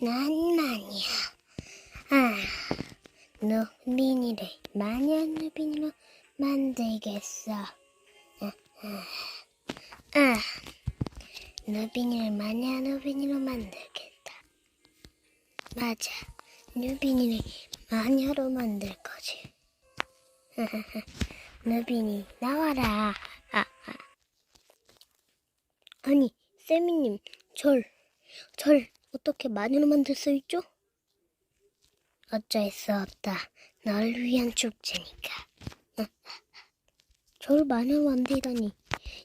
난 마녀. 아, 누비니를 마녀 누비니로 만들겠어. 아, 아, 아, 누비니를 마녀 누비니로 만들겠다. 맞아, 누비니를 마녀로 만들 거지. 누비니 나와라. 아, 아. 아니, 세미님, 절, 절 어떻게 마녀로 만들 수 있죠? 어쩔 수 없다. 널 위한 축제니까. 저를 마녀로 만들다니.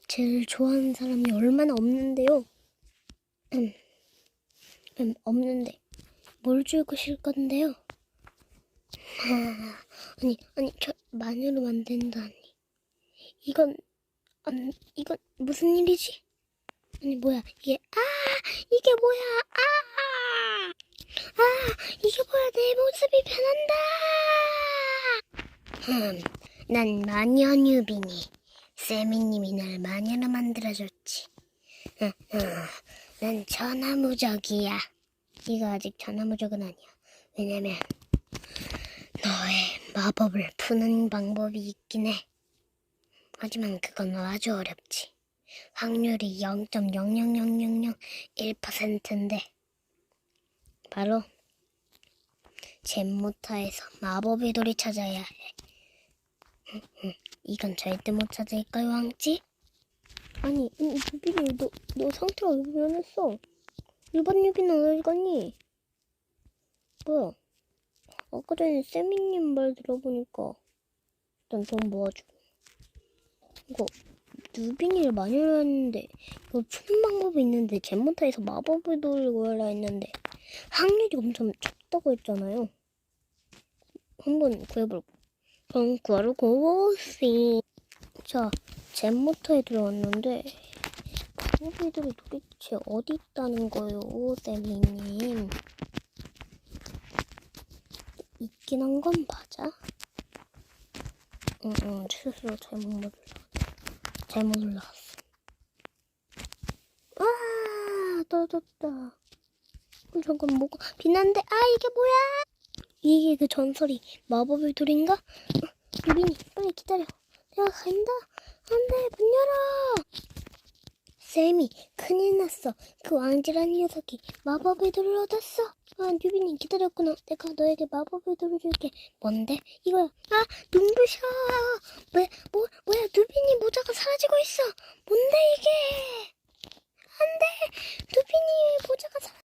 제일 좋아하는 사람이 얼마나 없는데요. 음, 음, 없는데. 뭘 주고 싶을 건데요? 아, 아니, 아니, 저 마녀로 만든다니. 이건, 음, 이건 무슨 일이지? 아니, 뭐야, 이게, 아! 이게 뭐야, 아! 아, 이게 뭐야, 내 모습이 변한다! 흠, 난 마녀 뉴비니. 세미님이 날 마녀로 만들어줬지. 난 전화무적이야. 이거 아직 전화무적은 아니야. 왜냐면, 너의 마법을 푸는 방법이 있긴 해. 하지만 그건 아주 어렵지. 확률이 0.0000001%인데 바로 잼모타에서 마법의 돌을 찾아야 해. 이건 절대 못 찾을걸 왕지? 아니, 유빈이 너, 너 상태가 왜 변했어? 일반 유빈은 어디 갔니? 뭐야? 아까 전에 세미님 말 들어보니까 일단 돈 모아주고 이거 누빈이를 많이 했는데 이거 푸는 방법이 있는데 잼모타에서 마법을 돌리고 하려 했는데 확률이 엄청 적다고 했잖아요. 한번 구해볼까? 그럼 구하러 고고씨. 자, 잼모타에 들어왔는데 마법이들이 도대체 어디 있다는 거예요, 세미님? 있긴 한 건 맞아? 응, 응, 실수로 잘못 눌렀어. 잘못 눌렀어. 아, 떨어졌다. 어, 잠깐, 뭐가, 빛난데? 아, 이게 뭐야? 이게 그 전설이 마법의 돌인가? 어, 유빈이, 빨리 기다려. 내가 간다. 안 돼, 문 열어. 쌤이, 큰일 났어. 그 왕지라는 녀석이 마법의 돌을 얻었어. 아, 유빈이 기다렸구나. 내가 너에게 마법의 돌을 줄게. 뭔데? 이거야. 아, 눈부셔. 뭐, 뭐, 뭐야, 누빈이 모자가 사라지고 있어. 뭔데, 이게? 안 돼. 누빈이 모자가 사라졌어.